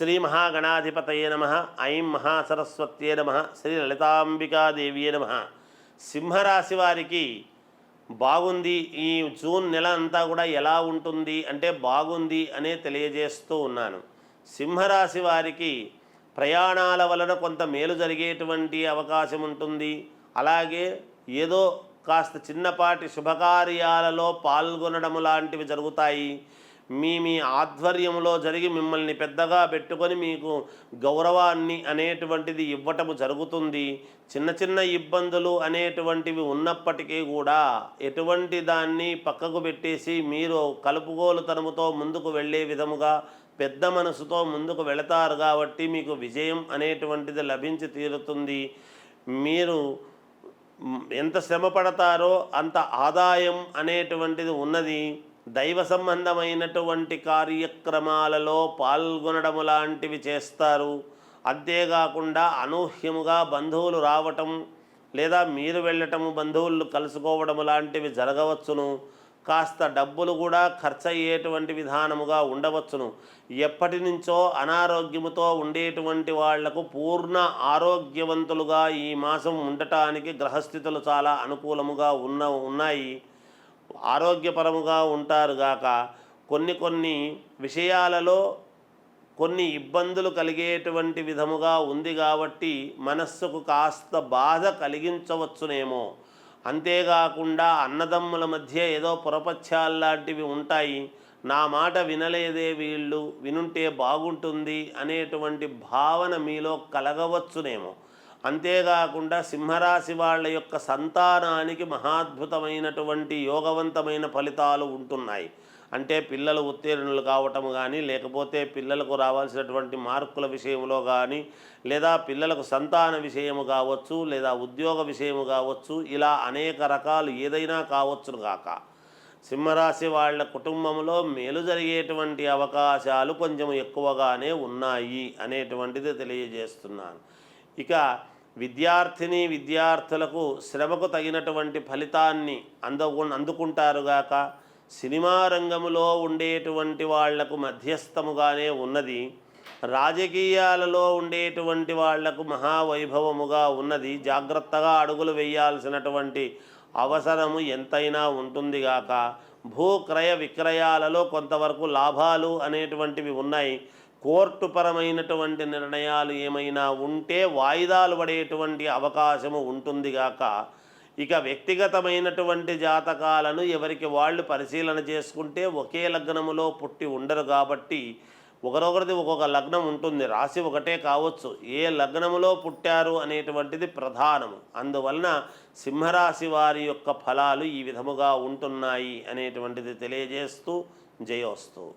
శ్రీ మహాగణాధిపతయే నమ ఐం మహాసరస్వత్యే నమ శ్రీ లలితాంబికాదేవియే నమ. సింహరాశి వారికి బాగుంది ఈ జూన్ నెల అంతా కూడా ఎలా ఉంటుంది అంటే బాగుంది అనే తెలియజేస్తూ ఉన్నాను. సింహరాశి వారికి ప్రయాణాల వలన కొంత మేలు జరిగేటువంటి అవకాశం ఉంటుంది. అలాగే ఏదో కాస్త చిన్నపాటి శుభకార్యాలలో పాల్గొనడం లాంటివి జరుగుతాయి. మీ మీ ఆధ్వర్యంలో జరిగి మిమ్మల్ని పెద్దగా పెట్టుకొని మీకు గౌరవాన్ని అనేటువంటిది ఇవ్వటము జరుగుతుంది. చిన్న చిన్న ఇబ్బందులు అనేటువంటివి ఉన్నప్పటికీ కూడా ఎటువంటి దాన్ని పక్కకు పెట్టేసి మీరు కలుపుగోలుతనముతో ముందుకు వెళ్ళే విధముగా పెద్ద మనసుతో ముందుకు వెళతారు కాబట్టి మీకు విజయం అనేటువంటిది లభించి తీరుతుంది. మీరు ఎంత శ్రమ పడతారో అంత ఆదాయం అనేటువంటిది ఉన్నది. దైవ సంబంధమైనటువంటి కార్యక్రమాలలో పాల్గొనడం లాంటివి చేస్తారు. అంతేకాకుండా అనూహ్యముగా బంధువులు రావటం లేదా మీరు వెళ్ళటము బంధువులు కలుసుకోవడం లాంటివి జరగవచ్చును. కాస్త డబ్బులు కూడా ఖర్చు అయ్యేటువంటి విధానముగా ఉండవచ్చును. ఎప్పటి నుంచో అనారోగ్యముతో ఉండేటువంటి వాళ్ళకు పూర్ణ ఆరోగ్యవంతులుగా ఈ మాసం ఉండటానికి గ్రహస్థితులు చాలా అనుకూలముగా ఉన్న ఉన్నాయి. ఆరోగ్యపరముగా ఉంటారు గాక కొన్ని కొన్ని విషయాలలో కొన్ని ఇబ్బందులు కలిగేటువంటి విధముగా ఉంది కాబట్టి మనస్సుకు కాస్త బాధ కలిగించవచ్చునేమో. అంతేకాకుండా అన్నదమ్ముల మధ్య ఏదో పురపత్యాల్లాంటివి ఉంటాయి. నా మాట వినలేదే వీళ్ళు వినుంటే బాగుంటుంది అనేటువంటి భావన మీలో కలగవచ్చునేమో. అంతేకాకుండా సింహరాశి వాళ్ళ యొక్క సంతానానికి మహాద్భుతమైనటువంటి యోగవంతమైన ఫలితాలు ఉంటున్నాయి. అంటే పిల్లలు ఉత్తీర్ణులు కావటం కానీ లేకపోతే పిల్లలకు రావాల్సినటువంటి మార్కుల విషయంలో కానీ లేదా పిల్లలకు సంతాన విషయము కావచ్చు లేదా ఉద్యోగ విషయము కావచ్చు ఇలా అనేక రకాలు ఏదైనా కావచ్చును కాక సింహరాశి వాళ్ళ కుటుంబంలో మేలు జరిగేటువంటి అవకాశాలు కొంచెం ఎక్కువగానే ఉన్నాయి అనేటువంటిది తెలియజేస్తున్నాను. ఇక విద్యార్థిని విద్యార్థులకు శ్రమకు తగినటువంటి ఫలితాన్ని అందుకు అందుకుంటారుగాక సినిమా రంగములో ఉండేటువంటి వాళ్ళకు మధ్యస్థముగానే ఉన్నది రాజకీయాలలో ఉండేటువంటి వాళ్ళకు మహావైభవముగా ఉన్నది జాగ్రత్తగా అడుగులు వేయాల్సినటువంటి అవసరము ఎంతైనా ఉంటుంది గాక భూక్రయ విక్రయాలలో కొంతవరకు లాభాలు అనేటువంటివి ఉన్నాయి కోర్టుపరమైనటువంటి నిర్ణయాలు ఏమైనా ఉంటే వాయిదాలు పడేటువంటి అవకాశము ఉంటుంది గాక ఇక వ్యక్తిగతమైనటువంటి జాతకాలను ఎవరికి వాళ్ళు పరిశీలన చేసుకుంటే ఒకే లగ్నములో పుట్టి ఉండరు కాబట్టి ఒకరొకరిది ఒక్కొక్క లగ్నం ఉంటుంది రాశి ఒకటే కావచ్చు. ఏ లగ్నములో పుట్టారు అనేటువంటిది ప్రధానము. అందువలన సింహరాశి వారి యొక్క ఫలాలు ఈ విధముగా ఉంటున్నాయి అనేటువంటిది తెలియజేస్తూ జయోస్తూ.